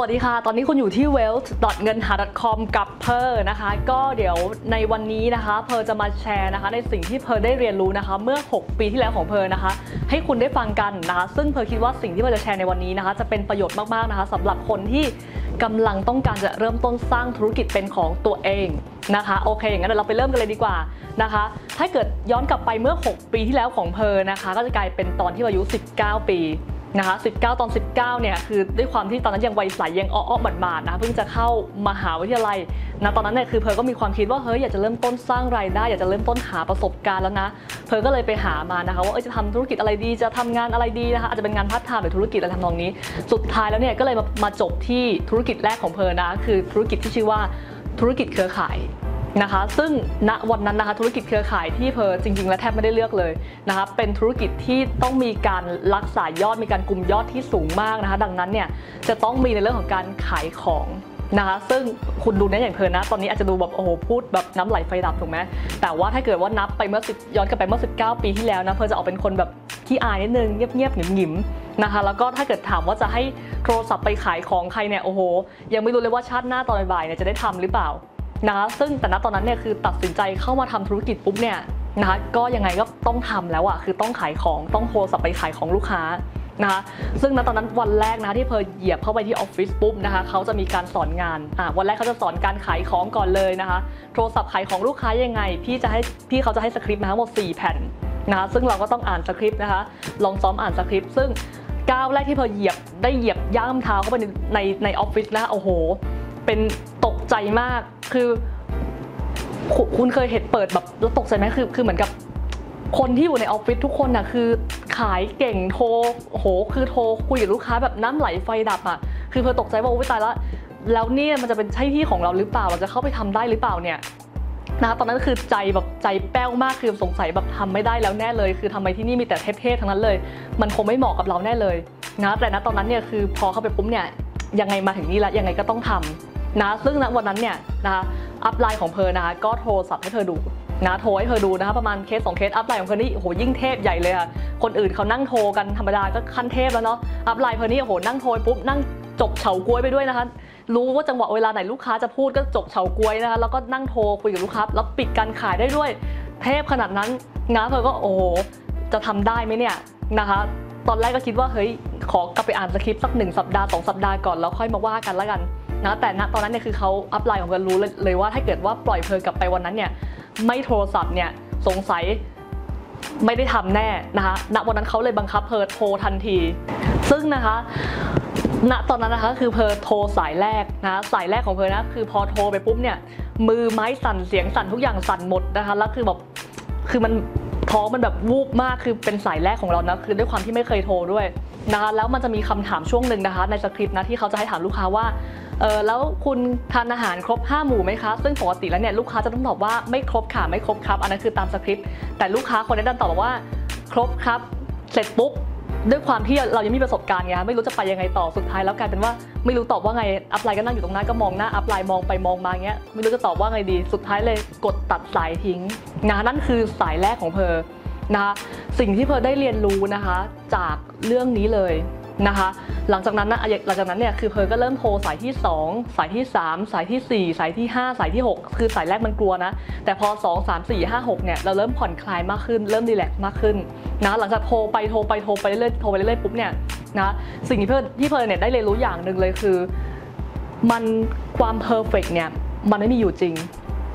วัสดีค่ะ ตอนนี้คุณอยู่ที่ wealth เงินหา .com กับเพอร์นะคะ ก็เดี๋ยวในวันนี้นะคะเพอร์จะมาแชร์นะคะ ในสิ่งที่เพอร์ได้เรียนรู้นะคะ เมื่อ 6 ปีที่แล้วของเพอร์นะคะ ให้คุณได้ฟังกันนะคะ ซึ่งเพอร์คิดว่าสิ่งที่เพอร์จะแชร์ในวันนี้นะคะ จะเป็นประโยชน์มากๆนะคะสำหรับคนที่กำลังต้องการจะเริ่มต้นสร้างธุรกิจเป็นของตัวเองนะคะโอเคอย่างนั้นเดี๋ยวเราไปเริ่มกันเลยดีกว่านะคะ ถ้าเกิดย้อนกลับไปเมื่อ 6 ปีที่แล้วของเพอร์นะคะ ก็จะกลายเป็นตอนที่อายุ 19 ปี นะคะ19 ตอน 19 เนี่ย คือด้วยความที่ตอนนั้นยังวัยใสยังอ้อๆบาดๆนะ เพิ่งจะเข้ามหาวิทยาลัยนะตอนนั้นเนี่ยคือเพอก็มีความคิดว่าเฮ้ยอยากจะเริ่มต้นสร้างรายได้ อยากจะเริ่มต้นหาประสบการณ์แล้วนะ เพอก็เลยไปหามานะคะว่าเออจะทำธุรกิจอะไรดี จะทำงานอะไรดีนะคะ อาจจะเป็นงานพาร์ทไทม์หรือธุรกิจอะไรทำนองนี้ สุดท้ายแล้วเนี่ยก็เลยมามาจบที่ธุรกิจแรกของเพอนะ คือธุรกิจที่ชื่อว่าธุรกิจเครือข่าย นะคะ ซึ่งณวันนั้นนะคะธุรกิจเครือข่ายที่เพอจริง ๆ และแทบไม่ได้เลือกเลยนะคะเป็นธุรกิจที่ต้องมีการรักษายอดมีการกลุ่มยอดที่สูงมากนะคะ ดังนั้นเนี่ยจะต้องมีในเรื่องของการขายของนะคะซึ่งคุณดูเนี่ยอย่างเพอนะ ตอนนี้อาจจะดูแบบโอ้โหพูดแบบน้ำไหลไฟดับถูกไหมแต่ว่าถ้าเกิดว่านับไปเมื่อ10ย้อนกลับไปเมื่อ 19 ปีที่แล้วนะเพอจะออกเป็นคนแบบขี้อายนิดนึงเงียบๆหงิมๆนะคะ แล้วก็ถ้าเกิดถามว่าจะให้โทรศัพท์ไปขายของใครเนี่ยโอ้โห ยังไม่รู้เลยว่าชาติหน้าตอนบ่ายเนี่ยจะได้ทำหรือเปล่า นะคะซึ่งแต่ณตอนนั้นเนี่ยคือตัดสินใจเข้ามาทำธุรกิจปุ๊บเนี่ยนะคะก็ยังไงก็ต้องทำแล้วอะคือต้องขายของต้องโทรศัพท์ไปขายของลูกค้านะคะซึ่งณตอนนั้นวันแรกนะที่เพอเหยียบเข้าไปที่ออฟฟิศปุ๊บนะคะเขาจะมีการสอนงานอ่าวันแรกเขาจะสอนการขายของก่อนเลยนะคะ โทรศัพท์ขายของลูกค้ายังไง พี่จะให้พี่เขาจะให้สคริปต์มาทั้งหมด4แผ่นนะคะซึ่งเราก็ต้องอ่านสคริปต์นะคะ ลองซ้อมอ่านสคริปต์ซึ่งก้าวแรกที่เพอเหยียบได้เหยียบย่ามเท้าเข้าไปในในในออฟฟิศนะคะโอ้โห เป็นตกใจมาก คือ คุณเคยเห็นเปิดแบบแล้วตกใจไหมคือคือเหมือนกับคนที่อยู่ในออฟฟิศทุกคนน่ะคือขายเก่งโทรโหคือโทรคุยกับลูกค้าแบบน้ำไหลไฟดับอะคือเพอตกใจว่าโอ้ยตายล้วแล้วเนี่ยมันจะเป็นใช่ที่ของเราหรือเปล่าเราจะเข้าไปทำได้หรือเปล่าเนี่ยนะตอนนั้นคือใจแบบใจแป้วมากคือสงสัยแบบทำไม่ได้แล้วแน่เลย คือทำไมที่นี่มีแต่เทพๆทั้งนั้นเลย มันคงไม่เหมาะกับเราแน่เลยนะแต่ณตอนนั้นเนี่ยคือพอเข้าไปปุ๊บเนี่ยยังไงมาถึงนี่แล้วยังไงก็ต้องทำ นะซึ่งณวันนั้นเนี่ยนะคะอัพไลน์ของเพอนะคะก็โทรศัพท์ให้เธอดูนะโทรให้เธอดูนะคะประมาณเคสสองเคสอัพไลน์ของเพอนี่โหยิ่งเทพใหญ่เลยค่ะคนอื่นเขานั่งโทรกันธรรมดาก็ขั้นเทพแล้วเนาะอัพไลน์เพอนี่โอ้โหนั่งโทรปุ๊บนั่งจกเฉาก้วยไปด้วยนะคะรู้ว่าจังหวะเวลาไหนลูกค้าจะพูดก็จกเฉาก้วยนะคะแล้วก็นั่งโทรคุยกับลูกค้าแล้วปิดการขายได้ด้วยเทพขนาดนั้นนะเพอก็โอ้โหจะทำได้ไหมเนี่ยนะคะตอนแรกก็คิดว่าเฮ้ยขอกลับไปอ่านสคริปต์สักหนึ่งสัปดาห์สองสัปดาห์ก่อนแล้วค่อยมาว่ากันแล้วกัน นะแต่ณตอนนั้นเนี่ยคือเขาอัพไลน์ของเพอรู้เลยว่าถ้าเกิดว่าปล่อยเพอกลับไปวันนั้นเนี่ยไม่โทรศัพท์เนี่ยสงสัยไม่ได้ทำแน่นะคะณวันนั้นเขาเลยบังคับเพอโทรทันที ซึ่งนะคะณตอนนั้นนะคะคือเพอโทรสายแรกนะสายแรกของเพอนะคือพอโทรไปปุ๊บเนี่ยมือไม้สั่นเสียงสั่นทุกอย่างสั่นหมดนะคะแล้วคือแบบคือมันท้องมันแบบวูบมากคือเป็นสายแรกของเรานะคือด้วยความที่ไม่เคยโทรด้วย นะคะแล้วมันจะมีคำถามช่วงหนึ่งนะคะในสคริปต์นะที่เขาจะให้ถามลูกค้าว่าเออแล้วคุณทานอาหารครบ 5 หมู่ไหมคะ ซึ่งปกติแล้วเนี่ยลูกค้าจะต้องตอบว่าไม่ครบค่ะไม่ครบครับ อันนั้นคือตามสคริปต์แต่ลูกค้าคนนี้ดันตอบว่า ครบครับ เสร็จปุ๊บด้วยความที่เรายังมีประสบการณ์ไงไม่รู้จะไปยังไงต่อสุดท้ายแล้วกลายเป็นว่าไม่รู้ตอบว่าไงอัพไลน์ก็นั่งอยู่ตรงนั้นก็มองหน้าอัพไลน์มองไปมองมาเงี้ยไม่รู้จะตอบว่าไงดี สุดท้ายเลยกดตัดสายทิ้งนะนั่นคือสายแรกของเพอ นะคะสิ่งที่เพอได้เรียนรู้นะคะจากเรื่องนี้เลยนะคะหลังจากนั้นนะหลังจากนั้นเนี่ยคือเพอก็เริ่มโทรสายที่ 2 สายที่ 3 สายที่ 4 สายที่ 5 สายที่ 6 คือสายแรกมันกลัวนะ แต่พอ 2 3 4 5 6เนี่ยเราเริ่มผ่อนคลายมากขึ้น เริ่มรีแลกซ์มากขึ้นนะหลังจากโทรไปโทรไปโทรไปเรื่อยๆโทรไปเรื่อยๆปุ๊บเนี่ยนะสิ่งที่เพื่อนที่เพอเนี่ยได้เรียนรู้อย่างหนึ่งเลยคือ มันความเพอร์เฟกเนี่ยมันไม่มีอยู่จริง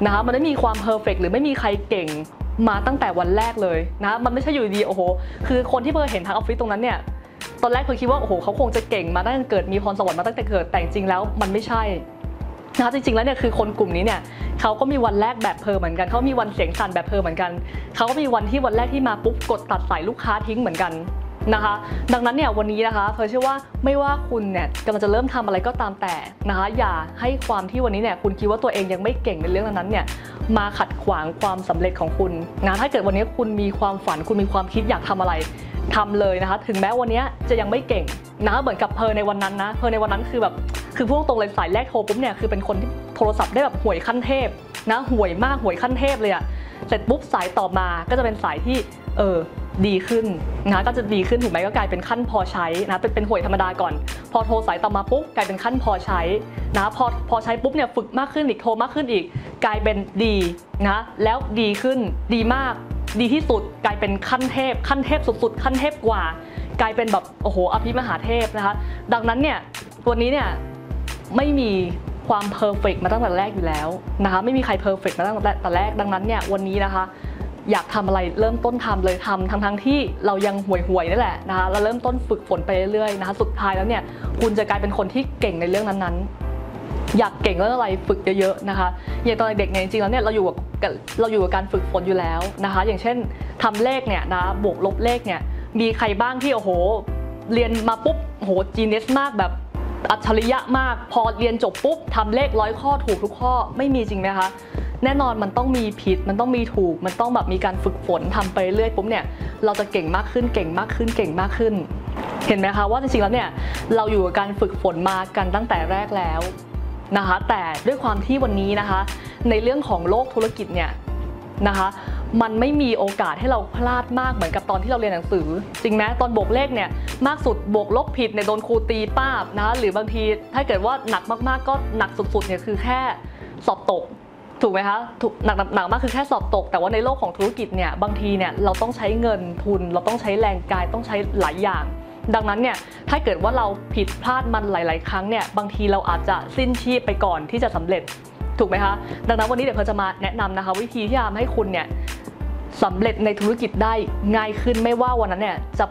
นะคะมันไม่มีความเพอร์เฟกหรือไม่มีใครเก่ง มาตั้งแต่วันแรกเลยนะมันไม่ใช่อยู่ดีโอ้โหคือคนที่เพอเห็นทางออฟฟิศตรงนั้นเนี่ยตอนแรกเพอคิดว่าโอ้โหเขาคงจะเก่งมาตั้งแต่เกิดมีพรสวรรค์มาตั้งแต่เกิดแต่จริงแล้วมันไม่ใช่นะคะจริงๆแล้วเนี่ยคือคนกลุ่มนี้เนี่ยเขาก็มีวันแรกแบบเพอเหมือนกันเขามีวันเสียงสั่นแบบเพอเหมือนกันเขาก็มีวันที่วันแรกที่มาปุ๊บกดตัดสายลูกค้าทิ้งเหมือนกัน นะคะ ดังนั้นเนี่ยวันนี้นะคะเพอเชื่อว่าไม่ว่าคุณเนี่ยกำลังจะเริ่มทำอะไรก็ตามแต่นะคะ อย่าให้ความที่วันนี้เนี่ยคุณคิดว่าตัวเองยังไม่เก่งในเรื่องนั้นเนี่ยมาขัดขวางความสำเร็จของคุณนะถ้าเกิดวันนี้คุณมีความฝันคุณมีความคิดอยากทำอะไรทำเลยนะคะ ถึงแม้วันนี้จะยังไม่เก่งนะเหมือนกับเพอในวันนั้นนะเพอในวันนั้นคือแบบคือพูดตรงเลยสายแรกโทรปุ๊บเนี่ยคือเป็นคนที่โทรศัพท์ได้แบบห่วยขั้นเทพนะห่วยมากห่วยขั้นเทพเลยอะ เสร็จปุ๊บสายต่อมาก็จะเป็นสายที่เออดีขึ้นนะก็จะดีขึ้นถูกไหมก็กลายเป็นขั้นพอใช้นะเป็นเป็นหวยธรรมดาก่อน พอโทรสายต่อมาปุ๊บกลายเป็นขั้นพอใช้นะพอพอใช้ปุ๊บเนี่ยฝึกมากขึ้นอีกโทรมากขึ้นอีก กลายเป็นดีนะแล้วดีขึ้นดีมาก ดีที่สุดกลายเป็นขั้นเทพ ขั้นเทพสุดๆขั้นเทพกว่า กลายเป็นแบบโอ้โหอภิมหาเทพนะคะดังนั้นเนี่ยตัวนี้เนี่ยไม่มี ความเพอร์เฟกมาตั้งแต่แรกอยู่แล้วนะคะไม่มีใครเพอร์เฟกมาตั้งแต่แรกดังนั้นเนี่ยวันนี้นะคะ อยากทำอะไรเริ่มต้นทำเลยทำทั้งทั้งที่เรายังห่วยห่วยๆนั่แหละนะคะเราเริ่มต้นฝึกฝนไปเรื่อยๆนะคะสุดท้ายแล้วเนี่ยคุณจะกลายเป็นคนที่เก่งในเรื่องนั้นๆ อยากเก่งเรื่องอะไรฝึกเยอะๆนะคะอย่างตอนเด็กเนี่ยจริงๆแล้วเนี่ยเราอยู่กับเราอยู่กับการฝึกฝนอยู่แล้วนะคะ อย่างเช่นทำเลขเนี่ยนะบวกลบเลขเนี่ยมีใครบ้างที่โอ้โห เรียนมาปุ๊บโหจีเนสมากแบบ อัจฉริยะมาก พอเรียนจบปุ๊บทำเลขร้อยข้อถูกทุกข้อไม่มีจริงไหมคะแน่นอนมันต้องมีผิด มันต้องมีถูก มันต้องแบบมีการฝึกฝนทำไปเรื่อยปุ๊บเนี่ยเราจะเก่งมากขึ้นเก่งมากขึ้นเก่งมากขึ้น เห็นไหมคะว่าจริงๆแล้วเนี่ยเราอยู่กับการฝึกฝนมากันตั้งแต่แรกแล้วนะคะ แต่ด้วยความที่วันนี้นะคะ ในเรื่องของโลกธุรกิจเนี่ยนะคะ มันไม่มีโอกาสให้เราพลาดมากเหมือนกับตอนที่เราเรียนหนังสือ จริงไหมตอนบวกเลขเนี่ยมากสุดบวกลบผิดเนี่ยโดนครูตีป้าบนะหรือบางทีถ้าเกิดว่าหนักมากๆก็หนักสุดๆเนี่ยคือแค่สอบตกถูกไหมคะถูกหนักหนักมากคือแค่สอบตก แต่ว่าในโลกของธุรกิจเนี่ยบางทีเนี่ยเราต้องใช้เงินทุน เราต้องใช้แรงกายต้องใช้หลายอย่าง ดังนั้นเนี่ยถ้าเกิดว่าเราผิดพลาดมันหลาย ๆ ครั้งเนี่ยบางทีเราอาจจะสิ้นชีพไปก่อนที่จะสำเร็จ ถูกไหมคะ ดังนั้นวันนี้เดี๋ยวเพอจะมาแนะนำนะคะ วิธีที่จะทำให้คุณเนี่ยสำเร็จในธุรกิจได้ง่ายขึ้นไม่ว่าวันนั้นเนี่ยจะ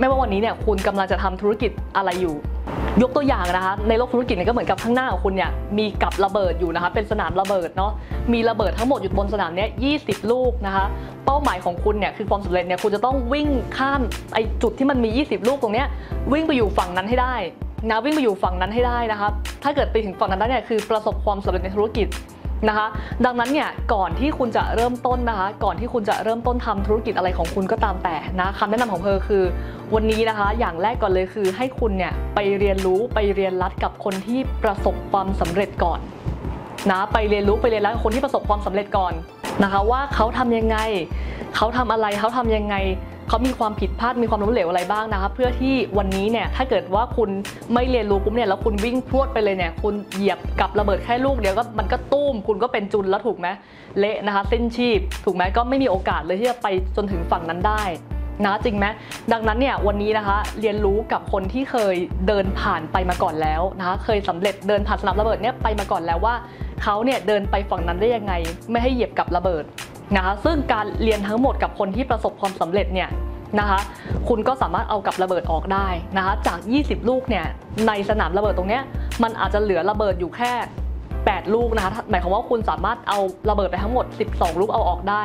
ไม่ว่าวันนี้เนี่ยคุณกำลังจะทำธุรกิจอะไรอยู่ ยกตัวอย่างนะคะในโลกธุรกิจเนี่ยก็เหมือนกับข้างหน้าของคุณเนี่ยมีกับระเบิดอยู่นะคะเป็นสนามระเบิดเนาะมีระเบิดทั้งหมดอยู่บนสนามเนี้ย20ลูกนะคะ เป้าหมายของคุณเนี่ยคือความสำเร็จเนี่ยคุณจะต้องวิ่งข้ามไอจุดที่มันมี 20 ลูกตรงเนี้ยวิ่งไปอยู่ฝั่งนั้นให้ได้ นะวิ่งไปอยู่ฝั่งนั้นให้ได้นะคะถ้าเกิดไปถึงฝั่งนั้นได้เนี่ยคือประสบความสำเร็จในธุรกิจนะคะดังนั้นเนี่ยก่อนที่คุณจะเริ่มต้นนะคะ ก่อนที่คุณจะเริ่มต้นทำธุรกิจอะไรของคุณก็ตามแต่นะคำแนะนำของเพอคือ วันนี้นะคะ อย่างแรกก่อนเลยคือ ให้คุณเนี่ยไปเรียนรู้ไปเรียนรัดกับคนที่ประสบความสำเร็จก่อนนะไปเรียนรู้ไปเรียนรัดกับคนที่ประสบความสำเร็จก่อน นะคะว่าเขาทำยังไง เขาทำอะไรเขาทำยังไง เขามีความผิดพลาดมีความล้มเหลวอะไรบ้างนะคะ เพื่อที่วันนี้เนี่ยถ้าเกิดว่าคุณไม่เรียนรู้ปุ๊บเนี่ยแล้วคุณวิ่งพรวดไปเลยเนี่ยคุณเหยียบกับระเบิดแค่ลูกเดียวก็มันก็ตุ้ม คุณก็เป็นจุนแล้วถูกไหมเละนะคะเส้นชีพ ถูกไหมก็ไม่มีโอกาสเลยที่จะไปจนถึงฝั่งนั้นได้นะจริงไหมดังนั้นเนี่ยวันนี้นะคะเรียนรู้กับคนที่เคยเดินผ่านไปมาก่อนแล้วนะคะเคยสำเร็จเดินผ่านสนามระเบิดเนี่ยไปมาก่อนแล้วว่า เขาเนี่ยเดินไปฝั่งนั้นได้ยังไง ไม่ให้เหยียบกับระเบิดนะคะซึ่งการเรียนทั้งหมดกับคนที่ประสบความสำเร็จเนี่ยนะคะคุณก็สามารถเอากับระเบิดออกได้นะคะจาก 20 ลูกเนี่ยในสนามระเบิดตรงเนี้ยมันอาจจะเหลือระเบิดอยู่แค่ 8 ลูกนะคะหมายความว่าคุณสามารถเอาระเบิดไปทั้งหมด 12 ลูกเอาออกได้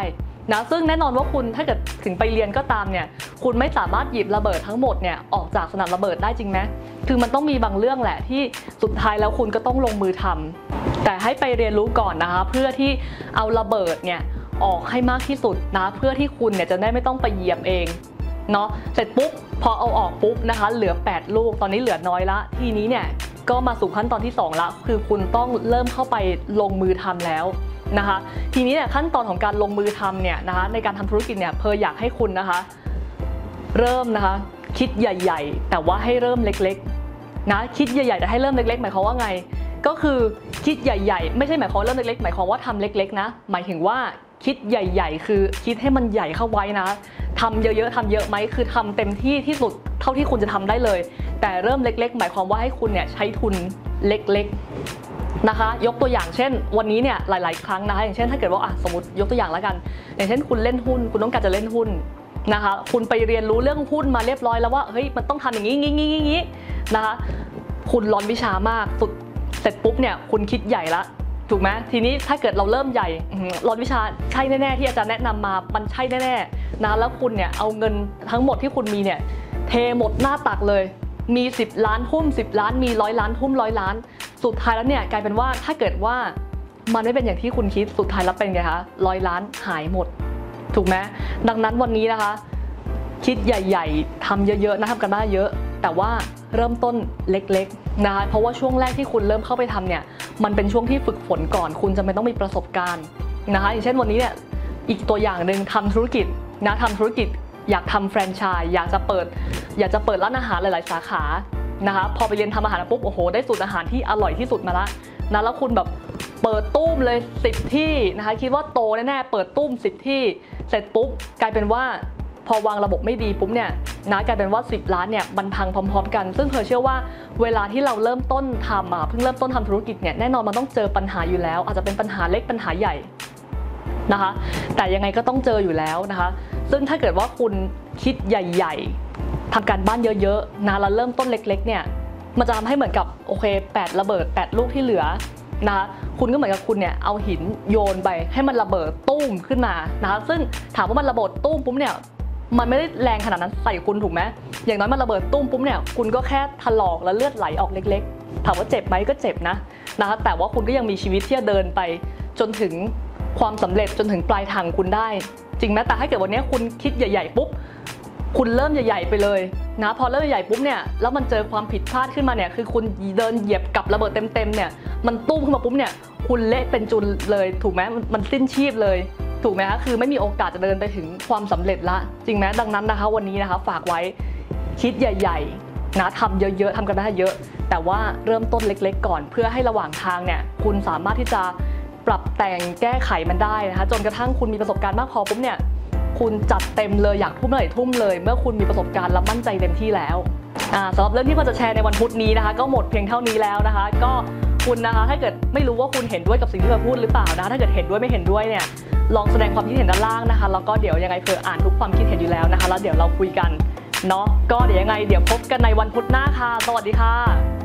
นะซึ่งแน่นอนว่าคุณถ้าเกิดถึงไปเรียนก็ตามเนี่ยคุณไม่สามารถหยิบระเบิดทั้งหมดเนี่ยออกจากสนามระเบิดได้จริงไหมคือมันต้องมีบางเรื่องแหละที่สุดท้ายแล้วคุณก็ต้องลงมือทำ แต่ให้ไปเรียนรู้ก่อนนะคะ เพื่อที่เอาระเบิดเนี่ยออกให้มากที่สุดนะเพื่อที่คุณเนี่ยจะได้ไม่ต้องไปเหยียบเองเนาะเสร็จปุ๊บพอเอาออกปุ๊บนะคะ เหลือ 8 ลูกตอนนี้เหลือน้อยละ ทีนี้เนี่ยก็มาสู่ขั้นตอนที่ 2 ละ คือคุณต้องเริ่มเข้าไปลงมือทำแล้วนะคะ ทีนี้เนี่ยขั้นตอนของการลงมือทำเนี่ยนะคะในการทำธุรกิจเนี่ยเพออยากให้คุณนะคะ เริ่มนะคะ คิดใหญ่ ๆ แต่ว่าให้เริ่มเล็กๆนะคิดใหญ่ๆแต่ให้เริ่มเล็กๆ หมายความว่าไง ก็คือ คิดใหญ่ๆ ไม่ใช่หมายความเริ่มเล็กๆ หมายความว่าทำเล็กๆ นะ หมายถึงว่าคิดใหญ่ ๆ คือคิดให้มันใหญ่เข้าไว้นะทำเยอะๆทำเยอะไหมคือทำเต็มที่ที่สุดเท่าที่คุณจะทำได้เลย แต่เริ่มเล็ก ๆ หมายความว่าให้คุณเนี่ยใช้ทุนเล็กๆนะคะ ยกตัวอย่างเช่น วันนี้เนี่ยหลาย ๆ ครั้งนะคะอย่างเช่นถ้าเกิดว่าอะสมมติยกตัวอย่างแล้วกัน อย่างเช่น คุณเล่นหุ้น คุณต้องการจะเล่นหุ้นนะคะคุณไปเรียนรู้เรื่องหุ้นมาเรียบร้อยแล้วว่าเฮ้ยมันต้องทำอย่างนี้งี้งี้งี้นะคะคุณร้อนวิชามากสุด ร็จปุ๊บเนี่ยคุณคิดใหญ่ละถูกไหมทีนี้ถ้าเกิดเราเริ่มใหญ่รอนวิชาใช่แน่ๆที่อาจารย์แนะนำมามันใช่แน่ๆนะแล้วคุณเนี่ยเอาเงินทั้งหมดที่คุณมีเนี่ยเทหมดหน้าตักเลย มี 10 ล้านหุ้ม10 ล้านมีร้อยล้านหุ้มร้อยล้าน สุดท้ายแล้วเนี่ยกลายเป็นว่าถ้าเกิดว่ามันไม่เป็นอย่างที่คุณคิดสุดท้ายแล้วเป็นไงคะร้อยล้านหายหมด ถูกไหมดังนั้นวันนี้นะคะ คิดใหญ่ ๆทำเยอะๆนะทำกันได้เยอะ แต่ว่าเริ่มต้นเล็กๆนะคะเพราะว่าช่วงแรกที่คุณเริ่มเข้าไปทำเนี่ยมันเป็นช่วงที่ฝึกฝนก่อน คุณจะไม่ต้องมีประสบการณ์นะคะอย่างเช่นวันนี้เนี่ยอีกตัวอย่างหนึ่งทำธุรกิจนะทำธุรกิจอยากทำแฟรนไชส์อยากจะเปิด อยากจะเปิดร้านอาหารหลาย ๆ สาขานะคะพอไปเรียนทำอาหารปุ๊บโอ้โหได้สูตรอาหารที่อร่อยที่สุดมาละนะแล้วคุณแบบเปิดตุ้มเลย 10 ที่นะคะคิดว่าโตแน่ๆเปิดตุ้ม 10 ที่ เสร็จปุ๊บกลายเป็นว่า พอวางระบบไม่ดีปุ๊บเนี่ยนะกลายเป็นว่า 10 ล้านเนี่ยมันพังพร้อม ๆ กัน ซึ่งเธอเชื่อว่าเวลาที่เราเริ่มต้นทำอะเพิ่งเริ่มต้นทำธุรกิจเนี่ยแน่นอนมันต้องเจอปัญหาอยู่แล้ว อาจจะเป็นปัญหาเล็กปัญหาใหญ่นะคะแต่ยังไงก็ต้องเจออยู่แล้วนะคะ ซึ่งถ้าเกิดว่าคุณคิดใหญ่ ๆทำการบ้านเยอะๆนะแล้วเริ่มต้นเล็ก ๆ เนี่ยมันจะทำให้เหมือนกับโอเค8ระเบิด 8 ลูกที่เหลือนะคะคุณก็เหมือนกับคุณเนี่ยเอาหินโยนไปให้มันระเบิดตุ้มขึ้นมานะคะซึ่งถามว่ามันระเบิดตุ้มปุ๊บเนี่ย มันไม่ได้แรงขนาดนั้นใส่คุณถูกไหมอย่างน้อยมันระเบิดตุ้มปุ๊บเนี่ยคุณก็แค่ถลอกแล้วเลือดไหลออกเล็ก ๆ ถามว่าเจ็บไหมก็เจ็บนะนะคะแต่ว่าคุณก็ยังมีชีวิตที่จะเดินไป จนถึงความสำเร็จจนถึงปลายทางคุณได้ จริงไหมแต่ถ้าเกิดวันนี้คุณคิดใหญ่ ๆ ปุ๊บคุณเริ่มใหญ่ๆไปเลยนะพอเริ่มใหญ่ๆปุ๊บเนี่ยแล้วมันเจอความผิดพลาดขึ้นมาเนี่ยคือคุณเดินเหยียบกับระเบิดเต็มๆเนี่ยมันตุ้มขึ้นมาปุ๊บเนี่ยคุณเละเป็นจุนเลยถูกไหมมันสิ้นชีพเลย ถูกไหมคะคือไม่มีโอกาสจะเดินไปถึงความสำเร็จละ จริงไหมดังนั้นนะคะ วันนี้นะคะฝากไว้คิดใหญ่ ๆ นะทำเยอะๆทำกันได้เยอะ แต่ว่าเริ่มต้นเล็ก ๆ ก่อน เพื่อให้ระหว่างทางเนี่ยคุณสามารถที่จะปรับแต่งแก้ไขมันได้นะคะ จนกระทั่งคุณมีประสบการณ์มากพอปุ๊บเนี่ยคุณจัดเต็มเลยอยากทุ่มเมื่อไหร่ทุ่มเลย เมื่อคุณมีประสบการณ์และมั่นใจเต็มที่แล้วอ่าสำหรับเรื่องที่พอจะแชร์ในวันพุธนี้นะคะ ก็หมดเพียงเท่านี้แล้วนะคะ ก็คุณนะคะถ้าเกิดไม่รู้ว่าคุณเห็นด้วยกับสิ่งที่เราพูดหรือเปล่านะะถ้าเกิดเห็นด้วยไม่เห็นด้วยเนี่ย ลองแสดงความคิดเห็นด้านล่างนะคะแล้วก็เดี๋ยวยังไงเผื่ออ่านทุกความคิดเห็นอยู่แล้วนะคะ แล้วเดี๋ยวเราคุยกันเนาะก็เดี๋ยวยังไงเดี๋ยวพบกันในวันพุธหน้าค่ะ สวัสดีค่ะ